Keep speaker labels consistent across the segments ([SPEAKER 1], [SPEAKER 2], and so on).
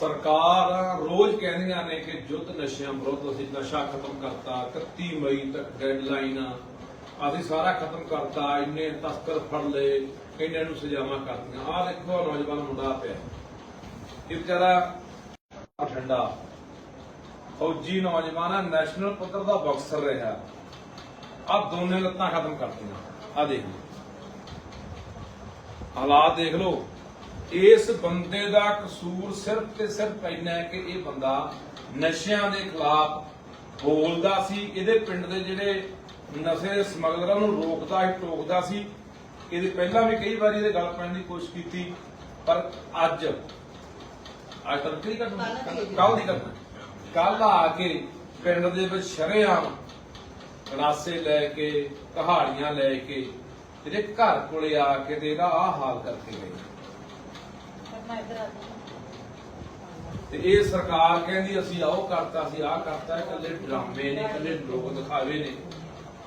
[SPEAKER 1] ਸਰਕਾਰ ਰੋਜ਼ ਕਹਿੰਦੀਆਂ ਨੇ ਕਿ ਜੁੱਧ ਨਸ਼ਿਆਂ ਵਿਰੁੱਧ ਅਸੀਂ ਨਸ਼ਾ ਖਤਮ ਕਰਤਾ 31 ਮਈ ਤੱਕ ਡੈਡਲਾਈਨ ਆ। ਅਸੀਂ ਸਾਰਾ ਖਤਮ ਕਰਤਾ, ਇੰਨੇ ਤਸਕਰ ਫੜ ਲਏ ਇੰਨੇ ਨੂੰ ਸਜ਼ਾਵਾਂ ਕਰਤੀਆਂ। ਆਹ ਦੇਖੋ ਨੌਜਵਾਨ ਮੁੰਡਾ ਪਿਆ। ਇਹ ਵਿਚਾਰਾ ਠੰਡਾ ਫੌਜੀ ਨੌਜਵਾਨ ਆ ਨੈਸ਼ਨਲ ਪੱਧਰ ਦਾ ਬਾਕਸਰ ਰਿਹਾ। ਆ ਦੋਨੇ ਲੱਤਾਂ ਖਤਮ ਕਰਤੀਆਂ। ਆ ਦੇਖ ਲਓ। ਹਾਲਾਤ ਦੇਖ ਲਓ। ਇਸ ਬੰਦੇ ਦਾ ਕਸੂਰ ਸਿਰਫ ਤੇ ਸਿਰਫ ਇੰਨਾ ਹੈ ਕਿ ਇਹ ਬੰਦਾ ਨਸ਼ਿਆਂ ਦੇ ਖਿਲਾਫ ਬੋਲਦਾ ਸੀ। ਇਹਦੇ ਪਿੰਡ ਦੇ ਜਿਹੜੇ ਨਸ਼ੇ ਸਮਗਲਰਾਂ ਨੂੰ ਰੋਕਦਾ ਸੀ ਟੋਕਦਾ ਸੀ। ਇਹਦੇ ਪਹਿਲਾਂ ਵੀ ਕਈ ਵਾਰੀ ਇਹਦੇ ਗੱਲ ਪੈਣ ਦੀ ਕੋਸ਼ਿਸ਼ ਕੀਤੀ ਪਰ ਅੱਜ ਅੱਜ ਤੱਕ ਕੀ ਕਰਨਾ ਕੱਲ ਦੀ ਕਰਨਾ ਕੱਲ ਆ ਕੇ ਪਿੰਡ ਦੇ ਵਿੱਚ ਸ਼ਰੇਆਮ ਗਲਾਸੇ ਲੈ ਕੇ, ਕਹਾੜੀਆਂ ਲੈ ਕੇ, ਤੇਰੇ ਘਰ ਕੋਲੇ ਆ ਕੇ ਤੇ ਇਹਦਾ ਆਹ ਹਾਲ ਕਰਕੇ ਗਏ। ਤੇ ਇਹ ਸਰਕਾਰ ਕਹਿੰਦੀ, ਅਸੀਂ ਆਹ ਕਰਤਾ, ਅਸੀਂ ਆਹ ਕਰਤਾ, ਇਕੱਲੇ ਡਰਾਮੇ ਨੇ, ਇਕੱਲੇ ਲੋਕ ਦਿਖਾਵੇ ਨੇ।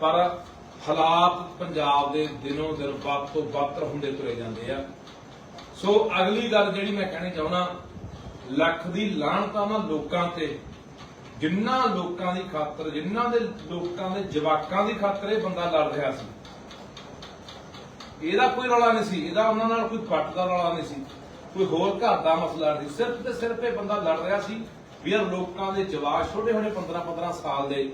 [SPEAKER 1] ਪਰ ਹਾਲਾਤ ਪੰਜਾਬ ਦੇ ਦਿਨੋਂ ਦਿਨ ਵੱਧ ਤੋਂ ਵੱਧ ਹੁੰਦੇ ਤੁਰੇ ਜਾਂਦੇ ਆ। ਸੋ ਅਗਲੀ ਗੱਲ ਜਿਹੜੀ ਮੈਂ ਕਹਿਣੀ ਚਾਹੁੰਦਾ, ਲੱਖ ਦੀ ਲਾਹਣਤਾਂ ਨਾ ਲੋਕਾਂ ਤੇ ਜਿੰਨਾ ਲੋਕਾਂ ਦੀ ਖਾਤਰ, ਜਿੰਨਾ ਦੇ ਲੋਕਾਂ ਦੇ ਜਵਾਕਾਂ ਦੀ ਖਾਤਰ ਇਹ ਬੰਦਾ ਲੜ ਰਿਹਾ ਸੀ। ਇਹਦਾ ਕੋਈ ਰੌਲਾ ਨਹੀਂ ਸੀ, ਇਹਦਾ ਉਹਨਾਂ ਨਾਲ ਕੋਈ ਪੱਟ ਦਾ ਰੌਲਾ ਨਹੀਂ ਸੀ। ਕੋਈ ਹੋਰ ਘਰ ਦਾ ਮਸਲਾ ਨਹੀਂ, ਸਿਰਫ ਤੇ ਸਿਰਫ ਇਹ ਬੰਦਾ ਲੜ ਰਿਹਾ ਸੀ ਵੀ ਯਾਰ ਲੋਕਾਂ ਦੇ ਜਵਾਕ ਛੋਟੇ ਹੋਣੇ 15 15 ਸਾਲ ਦੇ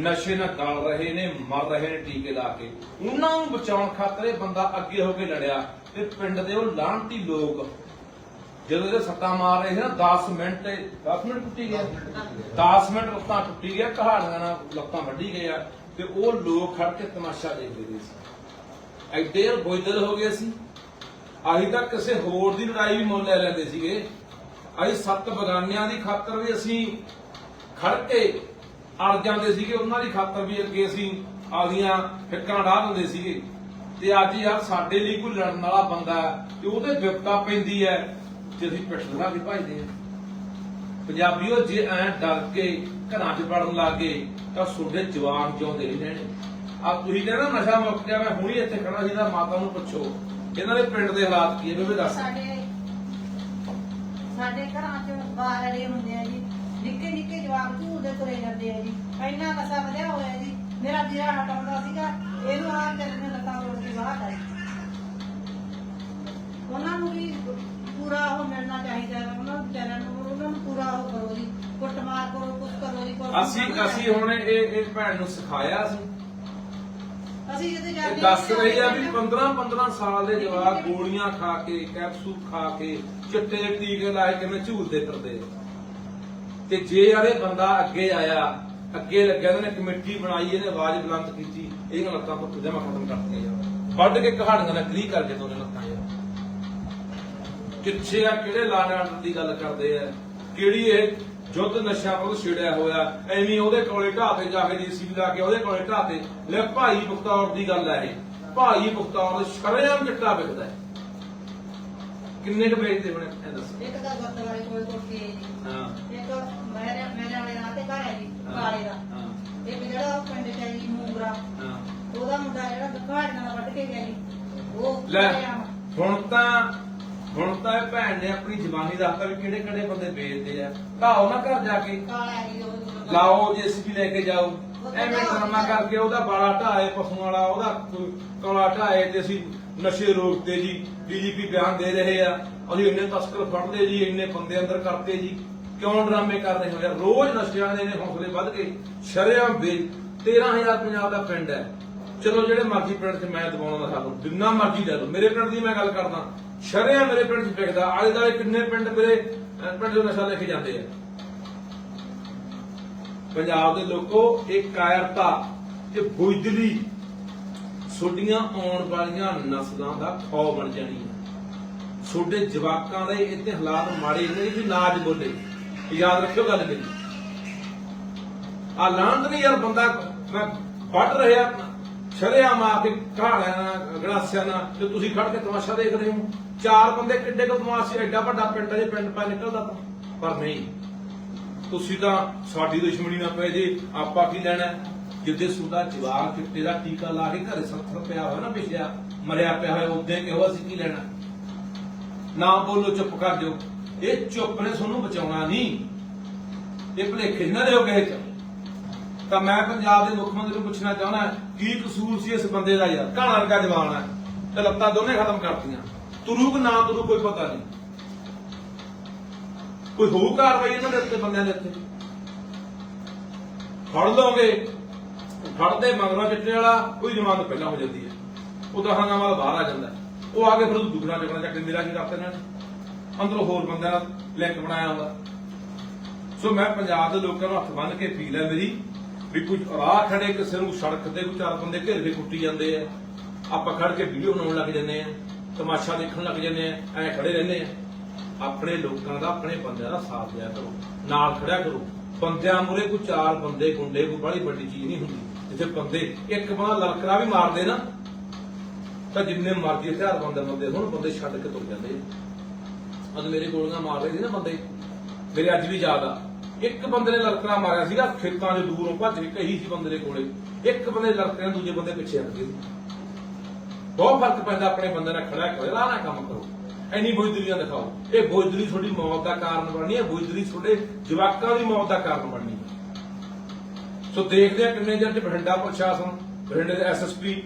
[SPEAKER 1] ਨਸ਼ੇ ਨਾਲ ਗਲ ਰਹੇ ਨੇ, ਮਰ ਰਹੇ ਨੇ ਟੀਕੇ ਲਾ ਕੇ। ਉਹਨਾਂ ਨੂੰ ਬਚਾਉਣ ਖਾਤਰ ਇਹ ਬੰਦਾ ਅੱਗੇ ਹੋ ਕੇ ਲੜਿਆ ਤੇ ਪਿੰਡ ਦੇ ਉਹ ਲਾਂਟੀ ਲੋਕ ਜਦੋਂ ਇਹਦੇ ਸੱਟਾਂ ਮਾਰ ਰਹੇ ਸੀ ਨਾ 10 ਮਿੰਟ 10 ਮਿੰਟ ਟੁੱਟੀ ਗਿਆ। 10 ਮਿੰਟ ਲੱਤਾਂ ਟੁੱਟੀ ਗਿਆ ਕਹਾੜੀਆਂ ਨਾਲ ਲੱਤਾਂ ਵੱਢੀ ਗਏ ਆ ਤੇ ਉਹ ਲੋਕ ਖੜ ਕੇ ਤਮਾਸ਼ਾ ਦੇਖਦੇ ਰਹੇ ਸੀ। ਐਡੇ ਬੋਇਦਲ ਹੋ ਗਏ ਸੀ। ਅਸੀਂ ਤਾਂ ਕਿਸੇ ਹੋਰ ਦੀ ਲੜਾਈ ਵੀ ਮੁੱਲ ਲੈ ਲੈਂਦੇ ਸੀਗੇ। ਅਸੀਂ ਸੱਤ ਬਗਾਨਿਆਂ ਦੀ ਖਾਤਰ ਵੀ ਅਸੀਂ ਖੜ ਕੇ ਅੜ ਜਾਂਦੇ ਸੀਗੇ। ਉਹਨਾਂ ਦੀ ਖਾਤਰ ਵੀ ਅੱਗੇ ਅਸੀਂ ਆਪਦੀਆਂ ਫਿੱਕਾਂ ਢਾਹ ਦਿੰਦੇ ਸੀਗੇ। ਤੇ ਅੱਜ ਯਾਰ ਸਾਡੇ ਲਈ ਕੋਈ ਲੜਨ ਵਾਲਾ ਬੰਦਾ ਹੈ ਤੇ ਉਹਦੇ ਵਿਪਤਾ ਪੈਂਦੀ ਹੈ। ਤੇ ਅਸੀਂ ਪਿੱਠ ਦਿਖਾ ਕੇ ਭਜਦੇ ਆ ਪੰਜਾਬੀਓ ਜੇ ਐ ਡਰ ਕੇ ਘਰਾਂ 'ਚ ਵੜਨ ਲੱਗੇ ਤਾਂ ਤੁਹਾਡੇ ਜਵਾਨ ਜਿਉਂਦੇ ਨਹੀਂ ਰਹਿਣੇ। ਆ ਤੁਸੀਂ ਕਹਿੰਦਾ ਨਸ਼ਾ ਮੁੱਕ ਗਿਆ ਮੈਂ ਹੁਣੀ ਇੱਥੇ ਖੜਾ ਸੀ, ਤਾਂ ਮਾਤਾ ਨੂੰ ਪੁੱਛੋ, ਇਹਨਾਂ ਦੇ ਪਿੰਡ ਦੇ ਹਾਲਾਤ ਕੀ ਹੈ? ਬੇਬੇ ਦੱਸ
[SPEAKER 2] ਸਾਡੇ ਸਾਡੇ ਘਰਾਂ ਚ ਬਾਰੜੇ ਹੁੰਦੇ ਆ ਜੀ। ਨਿੱਕੇ ਨਿੱਕੇ ਜਵਾਕ ਝੂਲਦੇ ਤੁਰੇ ਜਾਂਦੇ ਆ ਜੀ। ਇੰਨਾ ਨਸ਼ਾ ਵਧਿਆ ਹੋਇਆ ਜੀ। ਮੇਰਾ ਵੀਰਾ ਹਟਾਉਂਦਾ ਸੀਗਾ। ਇਹਨੂੰ ਆ ਚੱਲ ਨੇ ਲੱਤਾਂ ਤੋੜ ਕੇ ਬਾਹਰ ਆਈ ਉਹਨਾਂ ਨੂੰ ਵੀ ਪੂਰਾ ਉਹ ਮਿਲਣਾ ਚਾਹੀਦਾ ਹੈ ਉਹਨਾਂ ਨੂੰ ਵਿਚਾਰਿਆਂ ਨੂੰ ਉਹਨਾਂ ਨੂੰ ਪੂਰਾ ਉਹ ਕਰੋ ਜੀ ਕੁੱਟਮਾਰ ਕਰੋ ਕੁਛ ਕਰੋ ਜੀ ਕੁਛ
[SPEAKER 1] ਅਸੀਂ। ਅਸੀਂ ਹੁਣ ਇਹ ਇਹ ਭੈਣ ਨੂੰ ਸਿਖਾਇਆ ਸੀ
[SPEAKER 2] ਅਸੀਂ ਜਿਹਦੇ ਜਾ
[SPEAKER 1] ਇਹ
[SPEAKER 2] ਕੇ
[SPEAKER 1] ਦੱਸ ਰਹੀ ਆ ਵੀ 15 15 ਸਾਲ ਦੇ ਜਵਾਕ ਗੋਲੀਆਂ ਖਾ ਕੇ ਕੈਪਸੂਲ ਖਾ ਕੇ ਚਿੱਟੇ ਟੀਕੇ ਲਾਏ ਕਿਵੇਂ ਝੂਲਦੇ ਫਿਰਦੇ ਆ। ਤੇ ਜੇ ਯਾਰ ਇਹ ਬੰਦਾ ਅੱਗੇ ਆਇਆ ਅੱਗੇ ਲੱਗਿਆ ਉਹਨੇ ਕਮੇਟੀ ਬਣਾਈ ਇਹਨੇ ਆਵਾਜ਼ ਬੁਲੰਦ ਕੀਤੀ ਇਹ ਲੱਤਾਂ ਤੋਂ ਜਮਾ ਖਤਮ ਕਰਤੀਆਂ ਯਾਰ ਵੱਢ ਕੇ ਕਹਾਣੀਆਂ ਨਾਲ ਕਲੀ ਕਰਕੇ ਦੋਨੇ ਲੱਤਾਂ ਯਾਰ ਕਿੱਥੇ ਆ ਕਿਹੜੇ ਲਾਣ ਦੀ ਗੱਲ ਕਰਦੇ ਆ ਕਿਹੜੀ ਇਹ ਜੁੱਧ ਨਸ਼ਾ ਉਹ ਛਿੜਿਆ ਹੋਇਆ ਐਵੇਂ ਉਹਦੇ ਕੋਲੇ ਢਾਹ ਤੇ ਜਾ ਕੇ ਜੀਸੀਬੀ ਲਾ ਕੇ ਉਹਦੇ ਕੋਲੇ ਢਾਹ ਤੇ ਲੈ ਭਾਈ ਬਖਤੌਰ ਦੀ ਗੱਲ ਹੈ ਇਹ। ਭਾਈ ਬਖਤੌਰ ਸ਼ਰੇਆਮ ਚਿੱਟਾ ਵਿਕਦਾ ਹੈ। ਕਿੰਨੇ ਕੁ ਵੇਚਦੇ ਹੋਣੇ ਇਹ ਦੱਸ।
[SPEAKER 2] ਇੱਕ ਦਾ ਗੁਰਦ ਵਾਲੇ ਕੋਲ ਕੋਠੀ ਹੈ ਜੀ
[SPEAKER 1] ਹਾਂ।
[SPEAKER 2] ਇੱਕ ਮੇਰੇ ਮੇਰੇ ਵਾਲੇ ਰਾਹ ਤੇ ਘਰ ਹੈ ਜੀ ਕਾਲੇ ਦਾ।
[SPEAKER 1] ਹਾਂ।
[SPEAKER 2] ਇੱਕ ਜਿਹੜਾ ਪਿੰਡ ਚ ਹੈ ਜੀ ਮੂੰਗਰਾ।
[SPEAKER 1] ਹਾਂ।
[SPEAKER 2] ਉਹਦਾ ਮੁੰਡਾ ਜਿਹੜਾ ਦਖਾੜੀਆਂ ਨਾਲ ਵੱਢ ਕੇ ਗਿਆ ਜੀ ਉਹ
[SPEAKER 1] ਲੈ
[SPEAKER 2] ਘਰੇ ਆ।
[SPEAKER 1] ਹੁਣ ਤਾਂ ਹੁਣ ਤਾਂ ਇਹ ਭੈਣ ਨੇ ਆਪਣੀ ਜ਼ਬਾਨੀ ਦੱਸਤਾ ਵੀ ਕਿਹੜੇ ਕਿਹੜੇ ਬੰਦੇ ਵੇਚਦੇ ਆ। ਢਾਓ ਨਾ ਘਰ ਜਾ ਕੇ।
[SPEAKER 2] ਕਾਲਾ ਹੈ ਜੀ ਉਹ
[SPEAKER 1] ਲਾਓ ਜੇਸੀਬੀ ਲੈ ਕੇ ਜਾਓ। ਐਵੇਂ ਡਰਾਮਾ ਕਰਕੇ ਉਹਦਾ ਬਾਲਾ ਢਾਏ ਪਸ਼ੂਆਂ ਵਾਲਾ ਉਹਦਾ ਕੋਲਾ ਢਾਏ ਤੇ ਅਸੀਂ ਨਸ਼ੇ ਰੋਕਦੇ ਜੀ ਡੀਜੀਪੀ ਬਿਆਨ ਦੇ ਰਹੇ ਆ। ਅਸੀਂ ਇੰਨੇ ਤਸਕਰ ਫੜ ਲਏ ਜੀ ਇੰਨੇ ਬੰਦੇ ਅੰਦਰ ਕਰਤੇ ਜੀ। ਕਿਉਂ ਡਰਾਮੇ ਕਰ ਰਹੇ ਹੋ ਯਾਰ? ਰੋਜ਼ ਨਸ਼ਿਆਂ ਦੇ ਨੇ ਹੌਸਲੇ ਵੱਧ ਕੇ ਸ਼ਰੇਆਮ ਵੇ 13000 ਪੰਜਾਬ ਦਾ ਪਿੰਡ ਹੈ। ਚਲੋ ਜਿਹੜੇ ਮਰਜ਼ੀ ਪਿੰਡ 'ਚ ਮੈਂ ਦਬਾਉਣਾ ਦਾ ਸਾਨੂੰ, ਜਿੰਨਾ ਮਰਜ਼ੀ ਲੈ ਲਓ ਮੇਰੇ ਪਿੰਡ ਦੀ ਮੈਂ ਗੱਲ ਕਰਦਾ ਸ਼ਰੇਆਮ ਮੇਰੇ ਪਿੰਡ 'ਚ ਵਿਕਦਾ ਆਲੇ ਦਾਲੇ ਕਿੰਨੇ ਪਿੰਡ ਮੇਰੇ ਪਿੰਡ ਦੇ ਨਸ਼ਾ ਲੈ ਕੇ ਜਾਂਦੇ ਆ। ਪੰਜਾਬ ਦੇ ਲੋਕੋ, ਇਹ ਕਾਇਰਤਾ ਤੇ ਬੁਝਦਲੀ ਛੋਡੀਆਂ ਆਉਣ ਵਾਲੀਆਂ ਨਸਲਾਂ ਦਾ ਖੌ ਬਣ ਜਾਣੀ ਹੈ ਛੋਡੇ ਜਵਾਕਾਂ ਦੇ ਇੱਥੇ ਹਾਲਾਤ ਮਾੜੇ ਨੇ ਵੀ ਨਾਜ ਬੋਲੇ। ਯਾਦ ਰੱਖਿਓ ਗੱਲ ਮੇਰੀ। ਆ ਲਾਂਦ ਨਹੀਂ ਯਾਰ ਬੰਦਾ, ਮੈਂ ਵੱਢ ਰਿਹਾ ਸ਼ਰੇਆਮ ਆ ਕੇ ਘਾੜਿਆਂ ਨਾਲ ਗੜਾਸਿਆਂ ਨਾਲ, ਤੇ ਤੁਸੀਂ ਖੜ ਕੇ ਤਮਾਸ਼ਾ ਦੇਖ ਰਹੇ ਹੋ। ਚਾਰ ਬੰਦੇ ਕਿੱਡੇ ਕੋ ਤਮਾਸ਼ੇ, ਐਡਾ ਵੱਡਾ ਪਿੰਡ ਹੈ ਜੇ, ਪਿੰਡ ਪਾ ਨਿਕਲਦਾ ਤਾਂ। ਪਰ ਨਹੀਂ, ਤੁਸੀਂ ਤਾਂ ਸਾਡੀ ਦੁਸ਼ਮਣੀ ਨਾ ਪਏ ਜੇ, ਆਪਾਂ ਕੀ ਲੈਣਾ? ਹੈ? ਜਿੱਦੇ ਸੁਦਾ ਜਵਾਕ ਚਿੱਟੇ ਦਾ ਟੀਕਾ ਲਾ ਕੇ ਘਰੇ ਸੱਥਰ ਪਿਆ ਹੋਇਆ ਨਾ ਪਿਛਿਆ ਮਰਿਆ ਪਿਆ ਹੋਇਆ ਉਹਦੇ ਕਿਹੋ ਅਸੀਂ ਕੀ ਲੈਣਾ? ਨਾ ਬੋਲੋ, ਚੁੱਪ ਕਰ ਜਾਓ। ਇਹ ਚੁੱਪ ਨੇ, ਤੁਹਾਨੂੰ ਬਚਾਉਣਾ ਨਹੀਂ। ਇਹ ਭਲੇਖੇ ਨਾ ਦਿਓ ਕਿਸੇ ਚ। ਤਾਂ ਮੈਂ ਪੰਜਾਬ ਦੇ ਮੁੱਖ ਮੰਤਰੀ ਨੂੰ ਪੁੱਛਣਾ ਚਾਹੁੰਦਾ ਕੀ ਕਸੂਰ ਸੀ ਇਸ ਬੰਦੇ ਦਾ ਯਾਰ? ਘਾਣਾ ਵਰਗਾ ਜਵਾਨ ਹੈ ਤੇ ਲੱਤਾਂ ਦੋਨੇ ਖਤਮ ਕਰਤੀਆਂ। ਤੁਰੂ ਕਿ ਨਾ ਤੁਰੂ ਕੋਈ ਪਤਾ ਨਹੀਂ। ਕੋਈ ਹੋਊ ਕਾਰਵਾਈ ਇਹਨਾਂ ਦੇ ਉੱਤੇ, ਬੰਦਿਆਂ ਦੇ ਉੱਤੇ? ਫੜ ਲਓਗੇ, ਫੜਦੇ ਮਗਰੋਂ ਚਿੱਟੇ ਵਾਲਾ ਕੋਈ ਜ਼ਮਾਨਤ ਪਹਿਲਾਂ ਹੋ ਜਾਂਦੀ ਹੈ। ਉਹ ਤਾਂ ਹੰਗਾ ਵਾਲਾ ਬਾਹਰ ਆ ਜਾਂਦਾ ਉਹ ਆ ਕੇ ਫਿਰ ਉਹ ਦੁਗਣਾ ਚੱਕਣਾ ਚੱਕ ਮੇਰਾ ਕੀ ਕਰਤੇ ਇਹਨਾਂ ਨੇ? ਅੰਦਰੋਂ ਹੋਰ ਬੰਦਿਆਂ ਦਾ ਲਿੰਕ ਬਣਾਇਆ ਹੁੰਦਾ। ਸੋ ਮੈਂ ਪੰਜਾਬ ਦੇ ਲੋਕਾਂ ਨੂੰ ਹੱਥ ਬੰਨ੍ਹ ਕੇ ਅਪੀਲ ਹੈ ਮੇਰੀ ਵੀ ਕੁਝ ਰਾਹ ਖੜੇ ਕਿਸੇ ਨੂੰ ਸੜਕ ਤੇ ਕੋਈ ਚਾਰ ਬੰਦੇ ਘੇਰ ਕੇ ਕੁੱਟੀ ਜਾਂਦੇ ਆ। ਆਪਾਂ ਖੜ ਕੇ ਵੀਡੀਓ ਬਣਾਉਣ ਲੱਗ ਜਾਂਦੇ ਆ, ਤਮਾਸ਼ਾ ਦੇਖਣ ਲੱਗ ਜਾਂਦੇ ਆ, ਐ ਖੜੇ ਰਹਿੰਦੇ ਆ। ਆਪਣੇ ਲੋਕਾਂ ਦਾ, ਆਪਣੇ ਬੰਦਿਆਂ ਦਾ ਸਾਥ ਦਿਆ ਕਰੋ, ਨਾਲ ਖੜਿਆ ਕਰੋ। ਬੰਦਿਆਂ ਮੂਰੇ ਕੋਈ ਚਾਰ ਬੰਦੇ, ਗੁੰਡੇ, ਕੋਈ ਬੜੀ ਵੱਡੀ ਚੀਜ਼ ਨਹੀਂ ਹੁੰਦੀ। ਜਿੱਥੇ ਬੰਦੇ ਇੱਕ ਬੰਦਾ ਲਲਕਰਾ ਵੀ ਮਾਰਦੇ ਨਾ, ਤਾਂ ਜਿੰਨੇ ਮਰਜ਼ੀ ਹਥਿਆਰ ਬੰਦੇ ਬੰਦੇ ਹੁਣ, ਬੰਦੇ ਛੱਡ ਕੇ ਤੁਰ ਜਾਂਦੇ ਆ। ਅੱਜ ਮੇਰੇ ਗੋਲੀਆਂ ਮਾਰ ਰਹੇ ਸੀ ਨਾ ਬੰਦੇ। ਮੇਰੇ ਅੱਜ ਵੀ ਯਾਦ ਆ। ਇੱਕ ਬੰਦੇ ਨੇ ਲੜਕਣਾ ਮਾਰਿਆ ਸੀਗਾ, ਖੇਤਾਂ 'ਚ ਦੂਰੋਂ ਭੱਜ ਕੇ ਕਹੀ ਸੀ ਬੰਦੇ ਦੇ ਕੋਲੇ। ਇੱਕ ਬੰਦੇ ਲੜਕਣਾ ਦੂਜੇ ਬੰਦੇ ਪਿੱਛੇ ਹਟ ਬਹੁਤ ਫ਼ਰਕ ਪੈਂਦਾ ਆਪਣੇ ਬੰਦੇ ਨਾਲ ਖੜਾ ਕਰੋ ਨਾ ਕੰਮ ਕਰੋ। ਐਨੀ ਬੁਜ਼ਦਰੀਆਂ ਦਿਖਾਓ। ਇਹ ਬੁਜ਼ਦਰੀ ਤੁਹਾਡੀ ਮੌਤ ਦਾ ਕਾਰਨ ਬਣਨੀ ਹੈ ਬੁਜ਼ਦਰੀ ਤੁਹਾਡੇ ਜਵਾਕਾਂ ਦੀ ਮੌਤ ਦਾ ਕਾਰਨ ਬਣਨੀ ਹੈ। ਸੋ ਦੇਖਦੇ ਆ ਕਿੰਨੇ ਚਿਰ ਚ ਬਠਿੰਡਾ ਪ੍ਰਸ਼ਾਸਨ, ਬਠਿੰਡੇ ਦੇ ਐਸਐਸਪੀ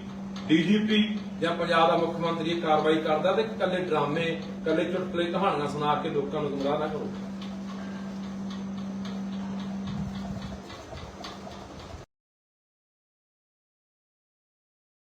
[SPEAKER 1] ਡੀਜੀਪੀ ਜਾਂ ਪੰਜਾਬ ਦਾ ਮੁੱਖ ਮੰਤਰੀ ਕਾਰਵਾਈ ਕਰਦਾ ਤੇ ਕੱਲੇ ਡਰਾਮੇ ਕੱਲੇ ਚੁਟਕਲੇ ਕਹਾਣੀਆਂ ਸੁਣਾ ਕੇ ਲੋਕਾਂ ਨੂੰ ਗੁੰਮਰਾਹ ਨਾ ਕਰੋ।